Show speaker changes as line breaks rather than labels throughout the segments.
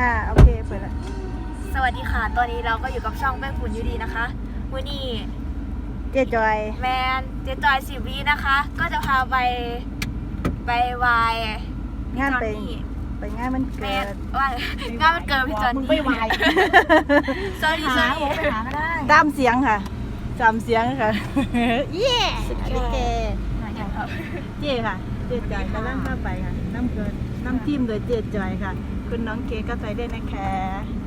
อ่าโอเคเปิดละ
สวัสดีค่ะ ตอนนี้เราก็อยู่กับช่องแป้งฝุ่นยูดีนะคะวันนี้
เจ๊จอย
แมนเจ๊จอยสิบวีนะคะ ก็จะพาไปไปวาย
งานไป
พี่จอนนี่
ไปงานมัน
แม
เกิ
น
ด
ว่างานมันเกิดพี่จอน
มึ
นี่
งไม่วาย
สวัสดีส
หา
วัส
โอ้
ดี
ไปหาก็ได้
ตามเสียงค่ะตามเสียงค่ะเย้อันนี้เจเจ๊ค่ะ เจ๊จอยกำลังเข้าไปค่ะน้ำเกินน้ำจิ้มโดยเจ๊จอยค่ะ คุณน้องเคก็ไปได้วยนะคะ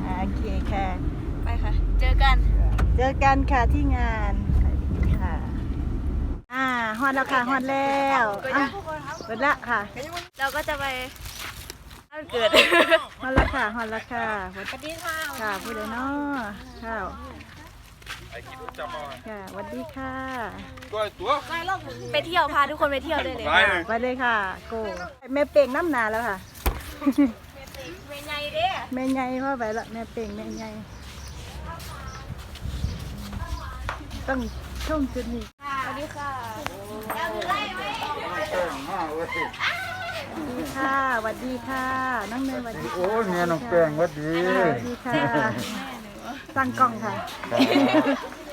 อ่าโอเคค่ะ
ไปค่ะ เจอกัน
เจอกันค่ะที่งานค่ะ อ่าฮอดแล้วค่ะฮอดแล้วอะเปิดละค่ะ
เราก็จะไปงานเกิด
ฮอดแล้วค่ะฮอดแล้วค่ะสวัส
สวัสดีค่ะ
ค่ะผู้ใดเนาะข้าวค่ะสวัสดีค่ะ
ตัวตัว
ไปเที่ยวพาทุกคนไปเที่ยวได้เลย
ไปเลย
ไปเลยค่ะโกแม่เป่งน้ำหนาแล้วค่ะ
เมนไงเด้
แม่ใหญ่พ่อไปละแม่เป่งแม่ใหญ่ต้องชมชุดนี้
สวัสดีค่ะ
สวัสดีค่ะสวัสดีค่ะ น้องเนยสวัสดีค่ะ
โอ้ยเมียน้องแป้งหวัดดี
สวัสดีค่ะ ตั้งกล้องค่ะ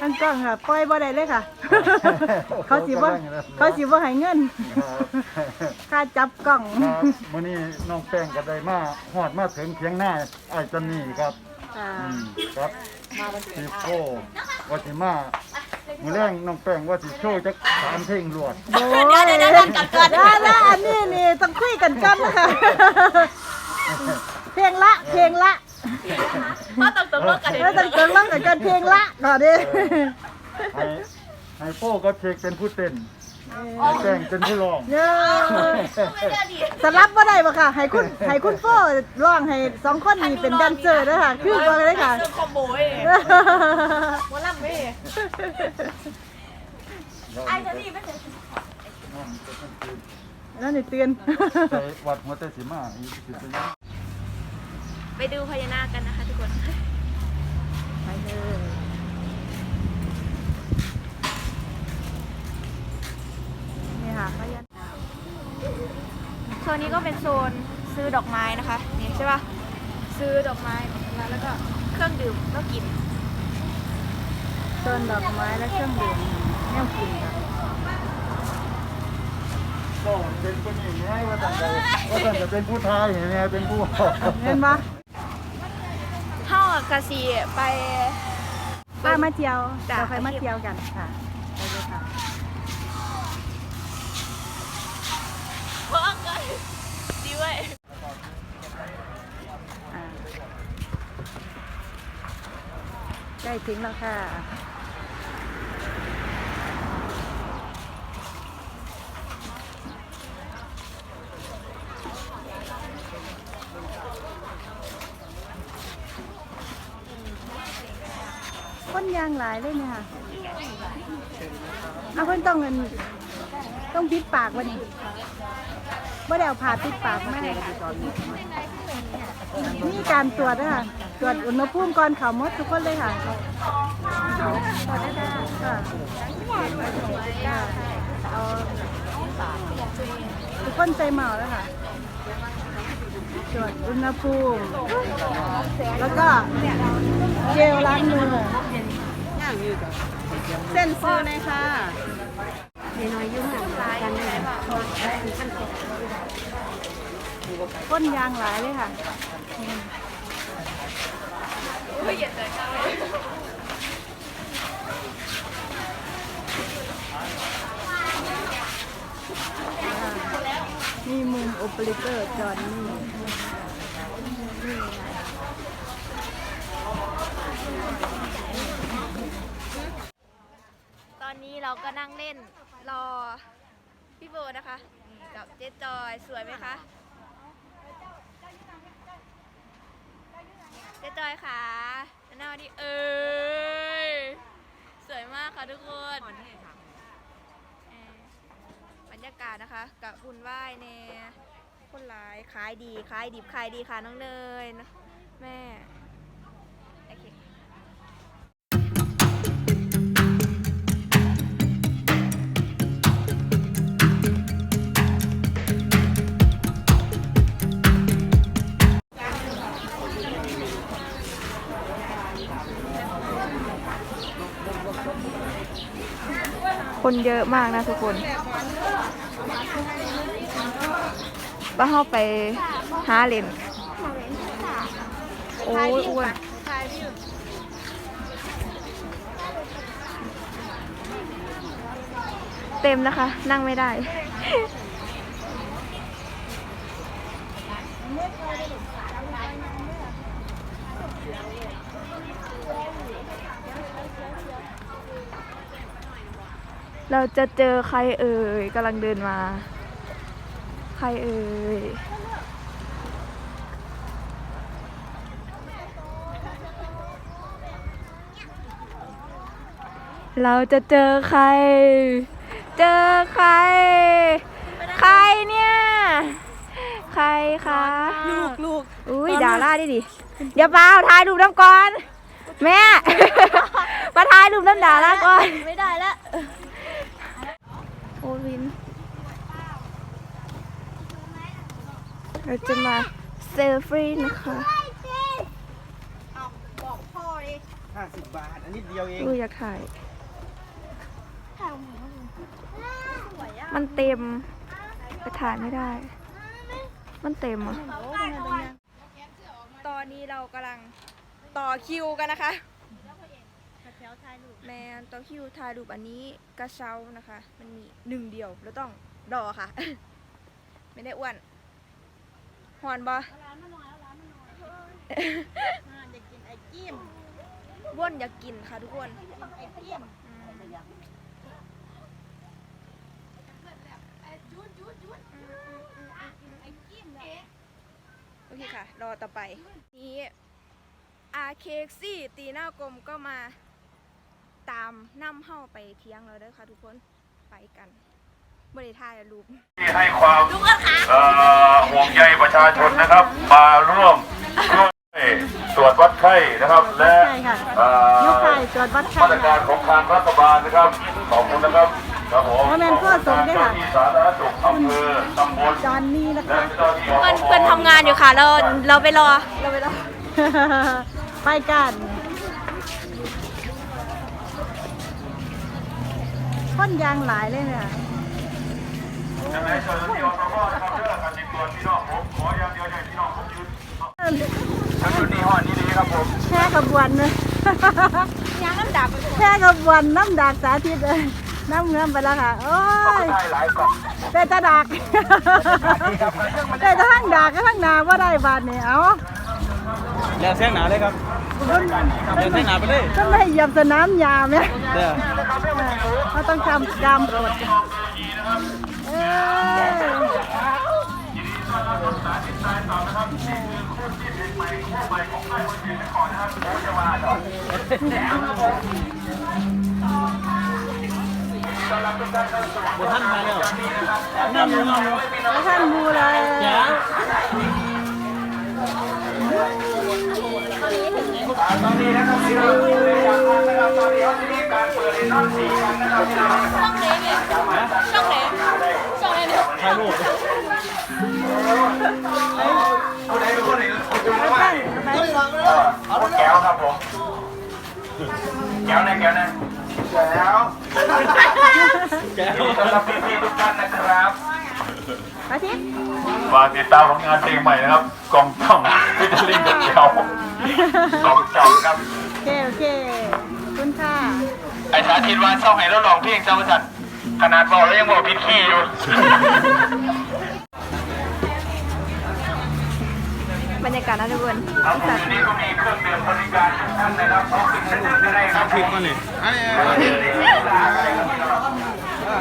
ตั้งกล้องค่ะปล่อยบ่ได้เลยค่ะ เขาสิบ่เขาสิบ่ให้เงินค่าจับกล้อง
ครับมื้อนี้น้องแป้งก็ได้มาฮอดมาถึงเพียงหน้าไอ้ายจันนี่ครับ
ค่ะ
อืมครับสิโก้ว่าสิมามื้อแรงน้องแป้งว่าสิโชว์จักสามเพลงรวด
โอ้ยเดี๋ยวเดี๋ยวเดี๋ยวกันก่อน แล้วอันนี้นี่ต้องคุยกันกันนะคะเพลงละเพลงละ
พ่อตกตกลงกัน
แล้วต้องเติมร้องกันกันเพลงละก่อนดิ
ให้ให้โป้ก็เช็คเป็นผู้เต้นให้แป้งเป็นผู้ร้อง
เยอะสลับบ่ได้บ่ค่ะ ให้คุณให้คุณโฟร้องให้สองคนนี้เป็นแดนเซอร์ด้วยค่ะคือบ่ได้ค่ะ
เจอคอมโบเองหัวลำเว้ยไอ้จะนี่ไม่ใช่
นั่นนี่เตือน
ไปวัดหัวใจสีมาอีกสิเป็นยัง
ไปดูพญานาคกันนะคะทุกคน
ไปเลยนี่ค่ะพยัญชนะ
โซนนี้ก็เป็นโซนซื้อดอกไม้นะคะนี่ใช่ป่ะซื้อดอกไม้แล้วก็เครื่องดื่มก็กิน
ต้นดอกไม้และเครื่องดื่มแนวกินค่ะ
ก็เป็นผู้หญิงไงว่าท่านจะว่าท่านจะเป็นผู้ชายเห็นไหมเป็นผู้
เห็นปะ
เท่า กับกะสีไป
ป้ามาเที่ยว
จ้ะ
เราไปมาเที่ยวกันค่ะไปเลยค่ะ
เพราะกันดีเว้ย
อ่าใกล้ถึงแล้วค่ะ คนยางหลายเลยเนี่ยค่ะเอาเพิ่นต้องเงินต้องปิดปากวันนี้ว่าเดี๋ยวผ่าปิดปากแม่มีการตรวจด้วยค่ะตรวจอุณหภูมิก่อนเขามดทุกคนเลยค่ะตรวจได้ค่ะค่ะเอาทุกคนใจเมาแล้วค่ะตรวจอุณหภูมิ แล้วก็เจลล้างมือ เส้นซื้อเลยค่ะก้นยางหลายเลยค่ะนี่มุมโอเปอเรเตอร์จอนนี่นี่ไง
ต อนนี้เราก็นั่งเล่นรอพี่โบนะคะนี่กับเจ๊จอยสวยไหมคะเจ๊จอยค่ะหน้านี่เอ้ยสวยมากค่ะทุกคนเอ่อบรรยากาศนะคะ กับบุญไหว้เนคนร้ายขายดีขายดิบขายดีค่ะน้องเนยนะแม่ คนเยอะมากนะทุกคนป้าเข้าไปหาเลนโอ้ยอ้วนเต็มนะคะ นั่งไม่ได้ เราจะเจอใครเอ่ยกำลังเดินมา ใครเอ่ยเราจะเจอใคร เจอใคร ใครเนี่ย ใครคะ
ลูกลูก
อุ้ยดาราดิดิ เดี๋ยวเปล่าถ่ายรูปน้ำก่อน แม่ มาถ่ายรูปน้ำดาราก่อน
ไม่ได้แล้ว
โอวิน เราจะมาเซลฟี่นะคะ
ห้าสิบบาท อันนี้เดียวเอง
ดูอยากถ่ายมันเต็มไปถ่ายไม่ได้ มันเต็มอะ ตอนนี้เรากำลังต่อคิวกันนะคะ แมนต่อคิวถ่ายรูปอันนี้กระเช้านะคะ มันมีหนึ่งเดียวแล้วต้องรอค่ะ ไม่ได้อ้วน หอนบอ
อยากกินไอจิ้ม
ว่นอยากกินค่ะทุกคน
ไอจิ้ม
โอเคค่ะ รอต่อไปนี้อาเคกซี่ตีหน้ากลมก็มาตามนํำเข้าไปเที่ยงแล้วเด้อค่ะทุกคนไปกัน บริทายรูป
ที่ให้ความเอ่อห่วงใยประชาชนนะครับ มาร่วมช่วยตรวจวัดไข้นะครับ และ
ใช่ค่ะ
เอ่อย
กไข่ตรวจวัดไข้
มาตรการของทางรัฐบาลนะครับขอบคุณนะครับครับผม
ว่าแม่นทั่วสงฆ์ด้วยค่ะ
เจ้าที่สาธารณสุขอำเภอตำบล
จอนนี่นะ
และ
คะ
เจ้าที่อ
เพื่อน
ปภ
เพื่อนทำงานอยู่ค่ะเราเราไปรอเราไปรอ
ไปกันคนยางหลายเลยเนี่ย
ยังไงเจ้าหน้าที่อปภนะครับเด้อการติดตรวจพี่น้องผมขออย่างเดียวให้พี่น้องผมยืนทั้งชุดนี้ห้อนี้ดีครับผม
แค่ขบวนเลย
ยางน้ำดับ
แค่ขบวนน้ำดากสาธิตเลยน้ำเงื่อมไปแล้วค่ะ โอ้ย
ได้หลายกล่อง
แต่จะดักแต่จะทั้งดักก็ทั้งนาว่าได้บาทนี่เอา
แล้วเสียงหนาเลยครับ
รุ่น
แล้วเสียงหนาไปเลย
ก็ไม่ให้เหยียบสนามยามเนี่ย
เด้อ
เขาต้องจำจำกดเอ้ย
บท่านมาแล้วน้ำอยู่น้ำอยู่
แล้วท่านบูเลย
จ้า
ตอนนี้นะครับที่เราอยู่ในนะครับตอนนี้เขาจะมีการเปิดในนอนสีกันะครับที่เราช่องไหน
เนี่ย
ช่องไหน
ถ่ายรูป
ผู้ใดเป็นคนไหนดูนะว่า
ไป
เอาแก้วครับผมแก้วนะแก้วนะแก้ว
แก้ว
ยินดีต้อนรับพี่ๆทุกท่านนะครับ
อาทิตย์
ฝากติดตามผลงานเพลงใหม่นะครับ กองช่องพิจาริงกับแก้วกองช่องครับ
โอเคโอเคขอบคุณค่ะ
ไอ้สาธิตวานเศร้าให้เราลองเพลงเจ้าสัตว์ ขนาดบอกแล้วยังบอกผิดขี้อยู่
บรรยากาศนะทุกคน
ครับผมที่นี่ก็มีเครื่องดื่มบริการทุกท่านนะครับเอาขึ้นมาดื่มได้ครับ
คลิปมานี่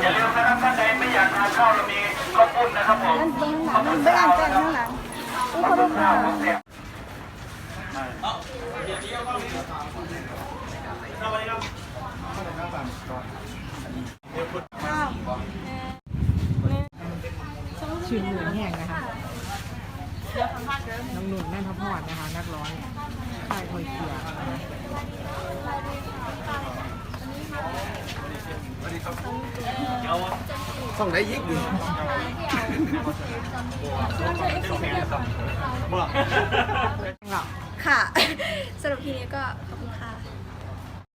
อย่าลืมนะครับท่านใดไม่อยากทานข้าวเรามีข้าวปุ้นนะครับผม
มันเบื้องแต่งข้างหลังอู้คนรู้ข่าว
ชื่อ ชื่นุ่นแห้งนะคะน้องหนุ่นแม่นพพอดนะคะ นักร้องค่ายคอยเกียร์
ส่งได้ยิกดิ
ค่ะสำหรับทีนี้ก็ขอบคุณค่ะ